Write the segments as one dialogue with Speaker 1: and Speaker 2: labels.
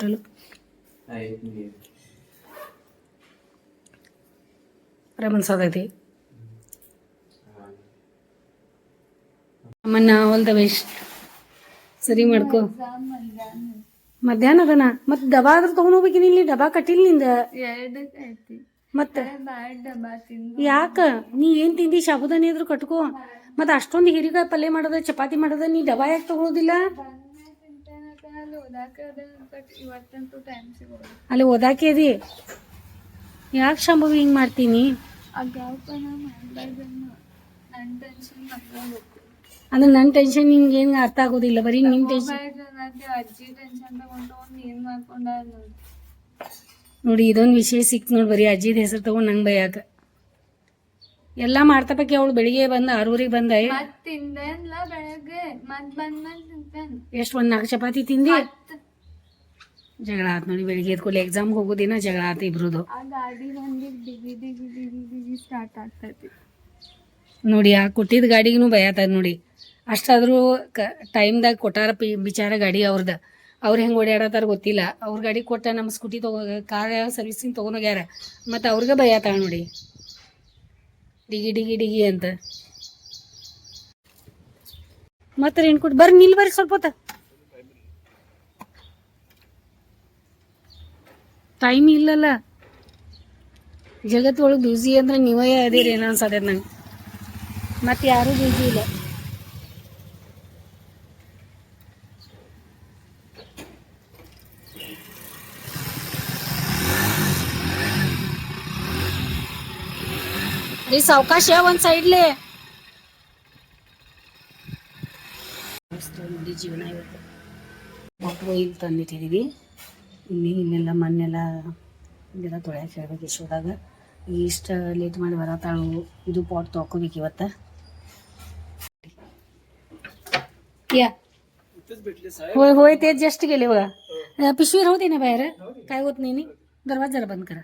Speaker 1: ಏನು ಬಾಟಲ್ ರಮನ್ಸೋದೈತಿ ಅಮ್ಮನ್ನ all the best ಸರಿ ಮಾಡ್ಕೋ. ಮಧ್ಯಾಹ್ನ ಅದನ? ಮತ್ ಡಬಾ ಆದ್ರೂ ತಗೊಂಡ್ ಹೋಗ್ಬೇಕಿನ ಇಲ್ಲಿ ಡಬಾ ಕಟ್ಟಿಲ್ಲ ನಿಂದ?
Speaker 2: ಎರಡಕ್ಕೆ ಐತಿ
Speaker 1: ಮತ್ತ? ಯಾಕ? ನೀ ಏನ್ ತಿಂದಿ? ಶಾಬುದಾನಿ ಆದ್ರೂ ಕಟ್ಕೋ. ಮತ್ ಅಷ್ಟೊಂದು ಹೀರಿಕಾಯಿ ಪಲ್ಯ ಮಾಡೋದ ಚಪಾತಿ ಮಾಡೋದ ನೀ ಡಬಾ ಯಾಕೆ ತಗೊಳೋದಿಲ್ಲ?
Speaker 2: ಅಲ್ಲಿ ಓದಾಕ ಅದ ಬಟ್ ಇವತ್ತಂತೂ ಟೈಮ್ ಸಿಗೋದು.
Speaker 1: ಅಲ್ಲಿ ಓದಾಕೆ ಅದಿ ಯಾಕೆ ಶಂಭವಿ ಹಿಂಗ್ ಮಾಡ್ತೀನಿ?
Speaker 2: ನನ್ನ
Speaker 1: ಅಂದ್ರೆ ನನ್ನ ಟೆನ್ಷನ್ ನಿಂಗೆ ಏನು ಅರ್ಥ ಆಗೋದಿಲ್ಲ? ಬರೀ ನಿಮ್ಮ ಟೆನ್ಷನ್
Speaker 2: ಅಜ್ಜಿ ಟೆನ್ಷನ್ ತಗೊಂಡು ಏನ್ ಮಾಡ್ಕೊಂಡ
Speaker 1: ನೋಡಿ. ಇದೊಂದು ವಿಷಯ ಸಿಕ್ತು ನೋಡಿ ಬರೀ ಅಜ್ಜಿದ ಹೆಸರು ತಗೊಂಡು ನಂಗೆ ಬೈಯಾಕ ಎಲ್ಲ ಮಾಡ್ತಪಕ್ಕೆ ಅವಳು ಬೆಳಿಗ್ಗೆ ಬಂದ ಆರೂರಿಗೆ ಬಂದ
Speaker 2: ಬೆಳಗ್ಗೆ. ಮತ್ ತಿಂತೇನ್.
Speaker 1: ಎಷ್ಟು ಒಂದು ನಾಲ್ಕು ಚಪಾತಿ ತಿಂದಿ? ಜಗಳ ಆತ್ ನೋಡಿ ಬೆಳಿಗ್ಗೆ ಎದ್ಕೊಳ್ಳಿ ಎಕ್ಸಾಮ್ಗೆ ಹೋಗೋದಿನ ಜಗಳ ಆತ ಇಬ್ರದು.
Speaker 2: ಆ ಗಾಡಿ ಬಂದಿದ್ ಸ್ಟಾರ್ಟ್ ಆಗ್ತೈತಿ.
Speaker 1: ನೋಡಿ ಆ ಕೊಟ್ಟಿದ್ದ ಗಾಡಿಗೂ ಭಯತದ ನೋಡಿ. ಅಷ್ಟಾದರೂ ಕ ಟೈಮ್ದಾಗ ಕೊಟ್ಟಾರ ಪಿ ಬಿಚಾರ ಗಾಡಿ ಅವ್ರದ್ದು ಅವ್ರು ಹೆಂಗೆ ಓಡಾಡತ್ತಾರ ಗೊತ್ತಿಲ್ಲ. ಅವ್ರ ಗಾಡಿ ಕೊಟ್ಟ ನಮ್ಮ ಸ್ಕೂಟಿ ತಗೋ ಕಾರ್ ಸರ್ವಿಸಿಂಗ್ ತೊಗೊಂಡೋಗ್ಯಾರ ಮತ್ತು ಅವ್ರಿಗೆ ಆತ ನೋಡಿ. ಡಿಗಿ ಡಿಗಿ ಡಿಗಿ ಅಂತ. ಮತ್ತೆ ಏನು ಕೊಟ್ಟು ಬರ್ರಿ, ನಿಲ್ ಬರ್ರಿ ಸ್ವಲ್ಪ ಹೊತ್ತ. ಟೈಮ್ ಇಲ್ಲಲ್ಲ. ಜಗತ್ತೊಳಗೆ ಬ್ಯೂಸಿ ಅಂದ್ರೆ ನೀವೇ ಅದೇರಿ ಏನೋ ಅನ್ಸತ್ತೆ ನಂಗೆ. ಮತ್ತೆ ಯಾರೂ ಬ್ಯೂಸಿ ಇಲ್ಲ. ರೀ ಸಾವಕಾಶ ಒಂದ್ ಸೈಡ್ಲೆ ನೋಡಿ ಜೀವನ ಇವತ್ತು ಮಕ್ಕಳು ಇಲ್ಲಿ ತಂದಿಟ್ಟಿದ್ದೀವಿ ಇಲ್ಲಿ ಇಲ್ಲೆಲ್ಲ ಮಣ್ಣೆಲ್ಲ ಇದೆಲ್ಲ ತೊಳ್ಯಾಕೆ ಹೇಳ್ಬೇಕು ಯಶೋದಾಗ ಇಷ್ಟ ಲೇಟ್ ಮಾಡಿ ಬರತ್ತಾಳು ಇದು ಪಾಟ್ ತೊಳ್ಕೊಬೇಕು ಇವತ್ತು या होय होय ते जस्ट गेले बघा अं, पिशवी राहू दे ना बाहेर काय होत नाही नी दरवाजा जरा बंद करा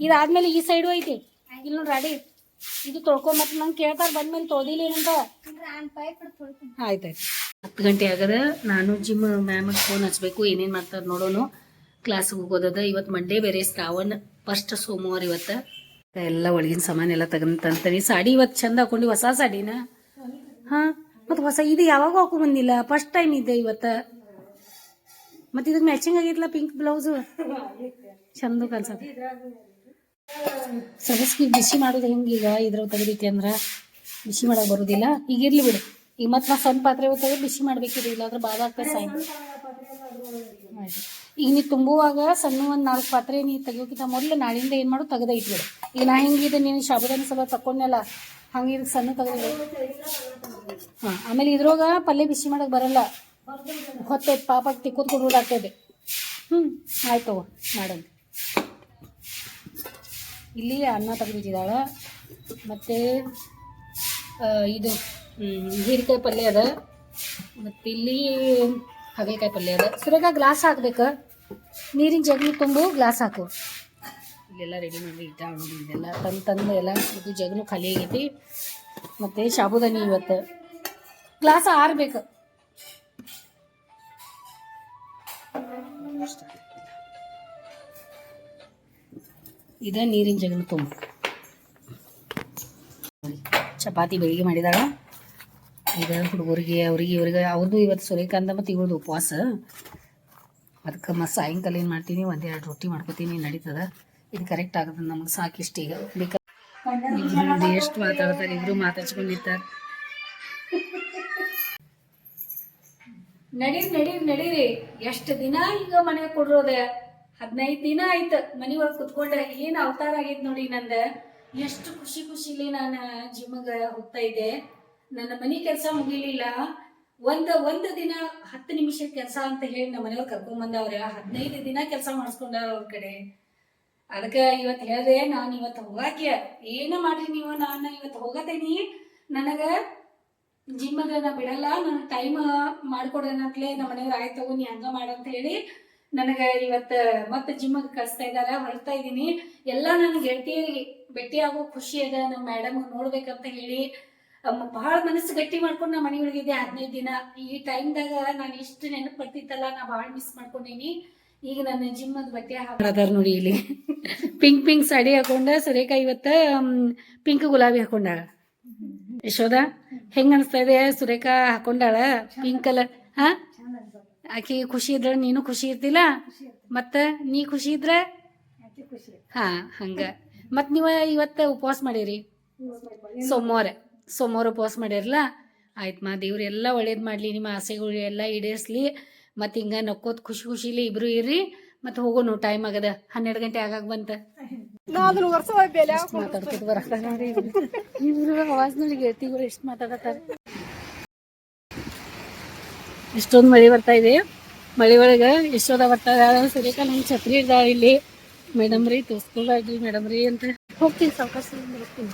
Speaker 1: ಇದಾದ್ಮೇಲೆ ಈ ಸೈಡು ಐತಿ. ಇಲ್ಲಿ ನೋಡಿ ಅಡಿ ಇದು ತೊಳ್ಕೊ ಮತ್ತೆ ನಂಗೆ ಕೇಳ್ತಾರ ಬಂದ್ಮೇಲೆ ತೊಳ್ದಿಲ್ಲ ಏನಂತ. ಆಯ್ತಾಯ್ತು. ಹತ್ತು ಗಂಟೆ ಆಗದ. ನಾನು ಜಿಮ್ ಮ್ಯಾಮಿಗೆ ಫೋನ್ ಹಚ್ಬೇಕು. ಏನೇನು ಮಾಡ್ತಾರೆ ನೋಡೋನು. ಕ್ಲಾಸ್ಗೆ ಹೋಗೋದದ. ಇವತ್ತು ಮಂಡೇ ಬೇರೆ ಶ್ರಾವಣ. ಫಸ್ಟ್ ಸೋಮವಾರ ಇವತ್ತು. ಎಲ್ಲ ಒಳಗಿನ ಸಾಮಾನು ಎಲ್ಲ ತಗೊಂಡ್ ತಂತೀನಿ. ಸಾಡಿ ಇವತ್ತು ಚಂದ ಹಾಕೊಂಡು. ಹೊಸ ಸಾಡಿನ? ಹಾಂ? ಮತ್ತು ಹೊಸ ಇದು ಯಾವಾಗ ಹಾಕೊಂಡ್ ಬಂದಿಲ್ಲ. ಫಸ್ಟ್ ಟೈಮ್ ಇದೆ ಇವತ್ತು. ಮತ್ತು ಇದಕ್ಕೆ ಮ್ಯಾಚಿಂಗ್ ಆಗಿತ್ತಲ್ಲ ಪಿಂಕ್ ಬ್ಲೌಸು ಚಂದ ಕಲ್ಸತ್ತೆ ಸರಸ್ಗಿ ಬಿಸಿ ಮಾಡೋದು ಹೆಂಗೀಗ ಇದ್ರ ತೆಗೆದೈತಿ ಅಂದ್ರ ಬಿಸಿ ಮಾಡಕ್ ಬರೋದಿಲ್ಲ. ಈಗ ಇರ್ಲಿ ಬಿಡು. ಈಗ ಮತ್ತೆ ನಾ ಸಣ್ಣ ಪಾತ್ರೆ ತೆಗೆದು ಬಿಸಿ ಮಾಡ್ಬೇಕಿದೆ. ಇಲ್ಲಾಂದ್ರೆ ಬಾದ ಆಗ್ತದೆ ಸಾಯಂ. ಈಗ ನೀ ತುಂಬುವಾಗ ಸಣ್ಣ ಒಂದು ನಾಲ್ಕು ಪಾತ್ರೆ ನೀ ತೆಗಿಯೋಕಿಂತ ಮೊದಲು ನಾಳಿಂದ ಏನು ಮಾಡು ತೆಗೆದ ಇಟ್ಬಿಡು. ಈಗ ನಾ ಹೆಂಗಿದೆ ನೀನು ಶಾಬುದಾನಿ ಸಲ ತಕೊಂಡೆಲ್ಲ ಹಂಗೆ ಇದಕ್ಕೆ ಸಣ್ಣ ತಗದ ಹಾಂ, ಆಮೇಲೆ ಇದ್ರೋಗ ಪಲ್ಯ ಬಿಸಿ ಮಾಡಕ್ ಬರಲ್ಲ. ಹೊತ್ತೈತೆ ಪಾಪಕ್ಕೆ ತಿಕ್ಕೋದ್ ಕೊಡೋದಾಗ್ತದೆ ಹ್ಞೂ ಆಯ್ತವ ಮಾಡಂತ. ಇಲ್ಲಿ ಅನ್ನ ತೆಗೆದಿದ್ದಾಳ ಮತ್ತು ಇದು ಹೀರಿಕಾಯಿ ಪಲ್ಯ ಅದ. ಮತ್ತು ಇಲ್ಲಿ ಹಾಗಲಕಾಯಿ ಪಲ್ಯ ಅದ. ಸುರೇಖ ಗ್ಲಾಸ್ ಹಾಕ್ಬೇಕು. ನೀರಿನ ಜಗ್ನಿ ತುಂಬು ಗ್ಲಾಸ್ ಹಾಕು. ಇಲ್ಲೆಲ್ಲ ರೆಡಿ ಮಾಡಿ ಇಟ್ಟ ಇದೆಲ್ಲ ತಂದು ತಂದು ಎಲ್ಲ ಇದು ಜಗ್ನು ಖಾಲಿ ಆಗೈತಿ. ಮತ್ತು ಸಾಬುದಾನಿ ಇವತ್ತು. ಗ್ಲಾಸ್ ಆರ್ಬೇಕು ಇದ ನೀರಿನ ಜಗನ ತುಂಬ. ಚಪಾತಿ ಬೆಳಿಗ್ಗೆ ಮಾಡಿದಾಗ ಈಗ ಹುಡುಗರಿಗೆ, ಅವ್ರಿಗೆ, ಇವ್ರಿಗೆ ಅವ್ರದ್ದು ಇವತ್ತು ಸೂರ್ಯಕಾಂತ ಮತ್ತು ಇವ್ರದ್ದು ಉಪವಾಸ. ಅದಕ್ಕೆ ಮತ್ತು ಸಾಯಂಕಾಲ ಏನು ಮಾಡ್ತೀನಿ, ಒಂದೆರಡು ರೊಟ್ಟಿ ಮಾಡ್ಕೊತೀನಿ, ನಡೀತದ. ಇದು ಕರೆಕ್ಟ್ ಆಗುತ್ತೆ ನಮಗೆ ಸಾಕಿಷ್ಟು ಈಗ. ಬೇಕಾದ್ರೆ ಎಷ್ಟು ಮಾತಾಡ್ತಾರೆ, ಇಬ್ರು ಮಾತಾಡ್ಸ್ಕೊಂಡು ನಿಂತಾರೆ ನಡೀರಿ ನಡೀರಿ ನಡೀರಿ. ಎಷ್ಟು ದಿನ ಈಗ ಮನೆಗೆ ಕೊಡ್ರೋದೆ? ಹದಿನೈದು ದಿನ ಆಯ್ತು ಮನಿ ಒಳಗ್ ಕುತ್ಕೊಂಡೆ ಏನ್ ಅವತಾರ ಆಗೈತ್ ನೋಡಿ ನಂದ. ಎಷ್ಟು ಖುಷಿ ಖುಷಿಲಿ ನಾನು ಜಿಮ್ಗ ಹೋಗ್ತಾ ಇದ್ದೆ. ನನ್ನ ಮನಿ ಕೆಲಸ ಮುಗಿಲಿಲ್ಲ. ಒಂದ್ ಒಂದು ದಿನ ಹತ್ತು ನಿಮಿಷ ಕೆಲಸ ಅಂತ ಹೇಳಿ ನಮ್ಮ ಮನೆಯವ್ರು ಕರ್ಕೊಂಡ್ ಬಂದವ್ರ. ಹದಿನೈದು ದಿನ ಕೆಲಸ ಮಾಡಿಸ್ಕೊಂಡ ಅವ್ರ ಕಡೆ. ಅದಕ್ಕೆ ಇವತ್ತು ಹೇಳ್ದೆ, ನಾನು ಇವತ್ತು ಹೋಗಾಕೆ. ಏನ ಮಾಡ್ರಿ ನೀವು? ನಾನು ಇವತ್ತು ಹೋಗತೇನಿ. ನನಗ ಜಿಮ್ಮಗ ನಾ ಬಿಡಲ್ಲ. ನನ್ ಟೈಮ್ ಮಾಡ್ಕೊಡೋಣತ್ಲೆ ನಮ್ಮ ಮನೆಯವ್ರು ಆಯ್ತು ನೀ ಹಂಗ ಮಾಡಂತ ಹೇಳಿ ನನಗ ಇವತ್ತ ಮತ್ತೆ ಜಿಮ್ಗೆ ಕಳಿಸ್ತಾ ಇದಾರ ಹೊರಡ್ತಾ ಇದ್ದೀನಿ. ಎಲ್ಲ ನನ್ನ ಗೆಳತಿಯರಿಗೆ ಭೇಟಿ ಆಗೋ ಖುಷಿ ಅದ ನಮ್ಮ ಮೇಡಮ್ ನೋಡ್ಬೇಕಂತ ಹೇಳಿ ಬಹಳ ಮನಸ್ಸು ಗಟ್ಟಿ ಮಾಡ್ಕೊಂಡು ನಾ ಮನೆ ಒಳಗಿದ್ದೆ ಹದಿನೈದು ದಿನ. ಈ ಟೈಮ್ದಾಗ ನಾನು ಇಷ್ಟು ನೆನಪು ಬರ್ತಿತ್ತಲ್ಲ ನಾ ಭಾಳ ಮಿಸ್ ಮಾಡ್ಕೊಂಡೀನಿ. ಈಗ ನನ್ನ ಜಿಮ್ ಅದ್ ಬಟ್ಟೆ ಹಾಕದಾರ ನೋಡಿ ಇಲ್ಲಿ. ಪಿಂಕ್ ಪಿಂಕ್ ಸಾಡಿ ಹಾಕೊಂಡ ಸುರೇಖ ಇವತ್ತ ಪಿಂಕ್ ಗುಲಾಬಿ ಹಾಕೊಂಡಾಳ. ಯಶೋದ, ಹೆಂಗ ಅನಿಸ್ತಾ ಇದೆ? ಸುರೇಖ ಹಾಕೊಂಡಾಳ? ಪಿಂಕ್ ಕಲರ್ ಹಾ? ಆಕಿ ಖುಷಿ ಇದ್ರ ನೀನು ಖುಷಿ ಇರ್ತಿಲ್ಲ? ಮತ್ತ ನೀ ಖುಷಿ ಇದ್ರ? ಹಾ ಹಂಗ. ಮತ್ ನೀವ ಇವತ್ತ ಉಪವಾಸ ಮಾಡಿರಿ? ಸೋಮವಾರ. ಸೋಮವಾರ ಉಪವಾಸ ಮಾಡ್ಯಾರಲ್ಲ? ಆಯ್ತು ಮಾ ದೇವ್ರೆಲ್ಲ ಒಳ್ಳೇದು ಮಾಡ್ಲಿ ನಿಮ್ಮ ಆಸೆಗಳು ಎಲ್ಲ ಈಡೇರಿಸ್ಲಿ. ಮತ್ತು ಹಿಂಗೆ ನಕ್ಕೋತ್ ಖುಷಿ ಖುಷಿಲಿ ಇಬ್ರು ಇರ್ರಿ. ಮತ್ತು ಹೋಗೋನು ಟೈಮ್ ಆಗದ. ಹನ್ನೆರಡು ಗಂಟೆ ಆಗಾಗ ಬಂತ. ಮಾತಾಡ್ತಿದ್. ಇಬ್ರು ಅವಾಜ್ ನೋಡಿ ಗೆಳತಿಗಳು ಎಷ್ಟು ಮಾತಾಡತ್ತಾರ. ಇಷ್ಟೊಂದು ಮಳೆ ಬರ್ತಾ ಇದೆ. ಮಳೆ ಒಳಗೆ ಎಷ್ಟೋದ ಬರ್ತಾ ಇದ್ದಾಳ ಸರಿಕ ನಂಗೆ ಛತ್ರಿ ಇದ್ದಾಳ ಇಲ್ಲಿ. ಮೇಡಮ್ ರೀ ತೋರಿಸ್ಕೊಳ್ಬಾರ್ದು ಮೇಡಮ್ ರೀ ಅಂತ. ಹೋಗ್ತೀನಿ ಸಾವಕಾಶ ಹೋಗ್ತೀನಿ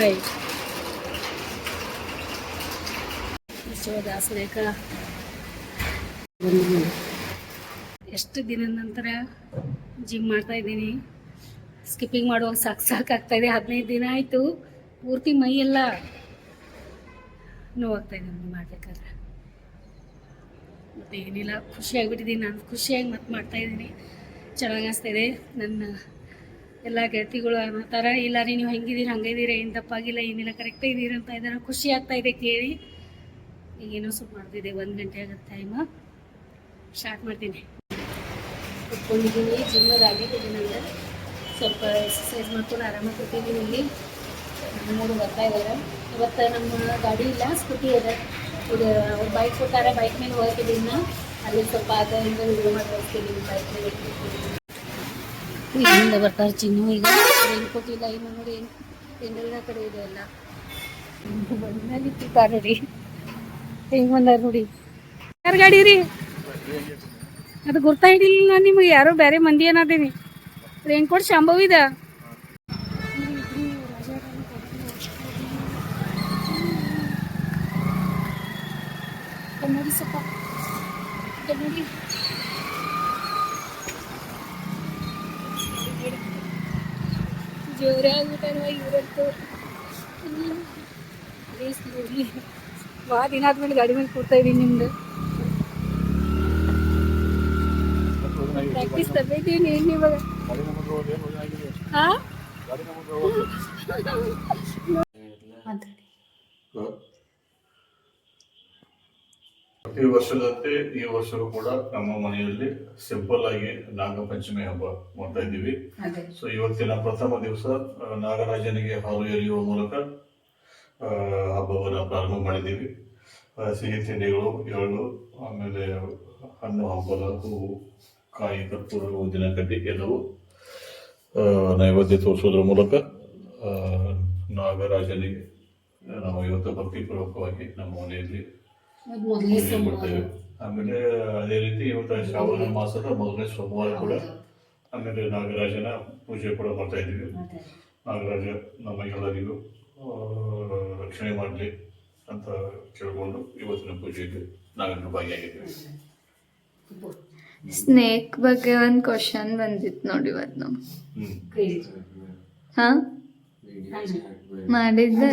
Speaker 1: ರೈಟ್ ಎಷ್ಟು ದಿನದ ನಂತರ ಜಿಮ್ ಮಾಡ್ತಾ ಇದ್ದೀನಿ. ಸ್ಕಿಪ್ಪಿಂಗ್ ಮಾಡುವಾಗ ಸಾಕು ಸಾಕಾಗ್ತಾ ಇದೆ. ಹದಿನೈದು ದಿನ ಆಯಿತು. ಪೂರ್ತಿ ಮೈ ಎಲ್ಲ ನೋವಾಗ್ತಾ ಇದೆ ನನಗೆ ಮಾಡ್ಬೇಕಾದ್ರೆ. ಮತ್ತೆ ಏನಿಲ್ಲ ಖುಷಿಯಾಗ್ಬಿಟ್ಟಿದ್ದೀನಿ ನಾನು. ಖುಷಿಯಾಗಿ ಮತ್ತೆ ಮಾಡ್ತಾ ಇದ್ದೀನಿ. ಚೆನ್ನಾಗಿ ಅನಿಸ್ತಾ ಇದೆ. ನನ್ನ ಎಲ್ಲ ಗೆಳತಿಗಳು ಅನ್ನೋತಾರ ಇಲ್ಲ ರೀ, ನೀವು ಹೆಂಗಿದ್ದೀರಿ ಹಂಗಿದ್ದೀರಿ ಏನು ತಪ್ಪಾಗಿಲ್ಲ, ಏನಿಲ್ಲ ಕರೆಕ್ಟಾಗಿ ಇದ್ದೀರಿ ಅಂತ ಇದ್ದಾರೆ, ಖುಷಿ ಆಗ್ತಾ ಇದೆ ಕೇಳಿ. ಈಗೇನೋ ಸ್ವಲ್ಪ ಮಾಡ್ತಿದ್ದೆ, ಒಂದು ಗಂಟೆ ಆಗುತ್ತೆ ಟೈಮ್ ಸ್ಟಾರ್ಟ್ ಮಾಡ್ತೀನಿ. ಕುತ್ಕೊಂಡಿದ್ದೀನಿ ಜಿಮ್ಮದಾಗಿದ್ದೀನಿ ನನಗೆ ಸ್ವಲ್ಪ ಎಕ್ಸಸೈಸ್ ಮಾಡ್ಕೊಂಡು ಆರಾಮಾಗಿ ಕೂತಿದ್ದೀನಿ ಇಲ್ಲಿ. ನಮ್ಮೂರು ಬರ್ತಾ ಇದ್ದಾರೆ ಇವತ್ತು ನಮ್ಮ ಗಾಡಿ ಇಲ್ಲ ಸ್ಕೂಟಿ ಇದೆ. ಇದು ಅವ್ರು ಬೈಕ್ ಕೊಟ್ಟಾರೆ ಬೈಕ್ ಮೇಲೆ ನಾ. ಅಲ್ಲಿ ಸ್ವಲ್ಪ ಅದ ಹಿಂಗ ವಿಡಿಯೋ ಮಾಡಿ ಬೈಕ್ ಮೇಲೆ ಇಲ್ಲಿಂದ ಬರ್ತಾರೆ ಚಿನ್ನು ಈಗ. ಏನು ಕೊಟ್ಟಿಲ್ಲ, ಇನ್ನು ನೋಡಿ ಎಂಡೆಲ್ಲ ಕಡೆ ಇದೆ ಎಲ್ಲ. ಬಂದ್ಮೇಲೆ ಇಟ್ಟಿದ್ದಾರೆ ಹೆಂಗ್ ಬಂದಾರ ನೋಡಿ. ಯಾರ ಗಾಡಿ ರೀ? ಅದು ಗುರ್ತಾ ಹಿಡಿಲಿಲ್ಲ ನಿಮಗೆ, ಯಾರೋ ಬೇರೆ ಮಂದಿ ಏನಾದೀನಿ ರೇನ್ ಕೋಟ್ ನೋಡಿ ಸ್ವಲ್ಪ ನೋಡಿ ಜೋರೇ ಆಗ್ಬಿಟ್ಟಾರ ಇವರತ್ತು ಪ್ಲೀಸ್ ನೋಡಿ. ಭಾಳ ದಿನ ಆದ್ಮೇಲೆ ಗಾಡಿ ಮೇಲೆ ಕೂರ್ತಾ ಇದೀನಿ ನಿಮ್ದು. ಪ್ರಾಕ್ಟೀಸ್ ತರ್ಬೇಕೇನು ಏನು ಇವಾಗ ಹಾ?
Speaker 3: ಪ್ರತಿ ವರ್ಷದಂತೆ ಈ ವರ್ಷವೂ ಕೂಡ ನಮ್ಮ ಮನೆಯಲ್ಲಿ ಸಿಂಪಲ್ ಆಗಿ ನಾಗಪಂಚಮಿ ಹಬ್ಬ ಮಾಡ್ತಾ ಇದ್ದೀವಿ. ಸೊ ಇವತ್ತಿನ ಪ್ರಥಮ ದಿವಸ ನಾಗರಾಜನಿಗೆ ಹಾಲು ಎರೆಯುವ ಮೂಲಕ ಹಬ್ಬವನ್ನು ಪ್ರಾರಂಭ ಮಾಡಿದ್ದೀವಿ. ಸಿಹಿ ತಿಂಡಿಗಳು ಎಳ್ಳು ಆಮೇಲೆ ಹಣ್ಣು ಹಂಪಲ ಹೂವು ಕಾಯಿ ಕರ್ಪೂರ ಊದಿನ ಕಡ್ಡಿ ಎಲ್ಲವೂ ನೈವೇದ್ಯ ತೋರಿಸೋದ್ರ ಮೂಲಕ ನಾಗರಾಜನಿಗೆ ನಾವು ಇವತ್ತು ಭಕ್ತಿಪೂರ್ವಕವಾಗಿ ನಮ್ಮ ಮನೆಯಲ್ಲಿ
Speaker 1: ಅದು ಮೊದಲನೇ
Speaker 3: ಆಮೇಲೆ ಅದೇ ರೀತಿ ಇವತ್ತು ಶ್ರಾವಣ ಮಾಸದ ಮೊದಲನೇ ಸೋಮವಾರ ಕೂಡ ಆಮೇಲೆ ನಾಗರಾಜನ ಪೂಜೆ ಕೂಡ ಮಾಡ್ತಾ ಇದ್ದೀವಿ. ನಾಗರಾಜ ನಮ್ಮ ಎಲ್ಲರಿಗೂ ರಕ್ಷಣೆ ಮಾಡಲಿ ಅಂತ ಕೇಳಿಕೊಂಡು ಇವತ್ತಿನ ಪೂಜೆಗೆ ನಾವೆಲ್ಲರೂ ಭಾಗಿಯಾಗಿದ್ದೇವೆ.
Speaker 2: ಸ್ನೇಕ್ ಬಗ್ಗೆ ಒಂದು ಕ್ವಶನ್ ಬಂದಿತ್ತು ನೋಡಿ ಇವತ್ತು. ನಾವು ಹಾ? ಮಾಡಿದ್ದೆ.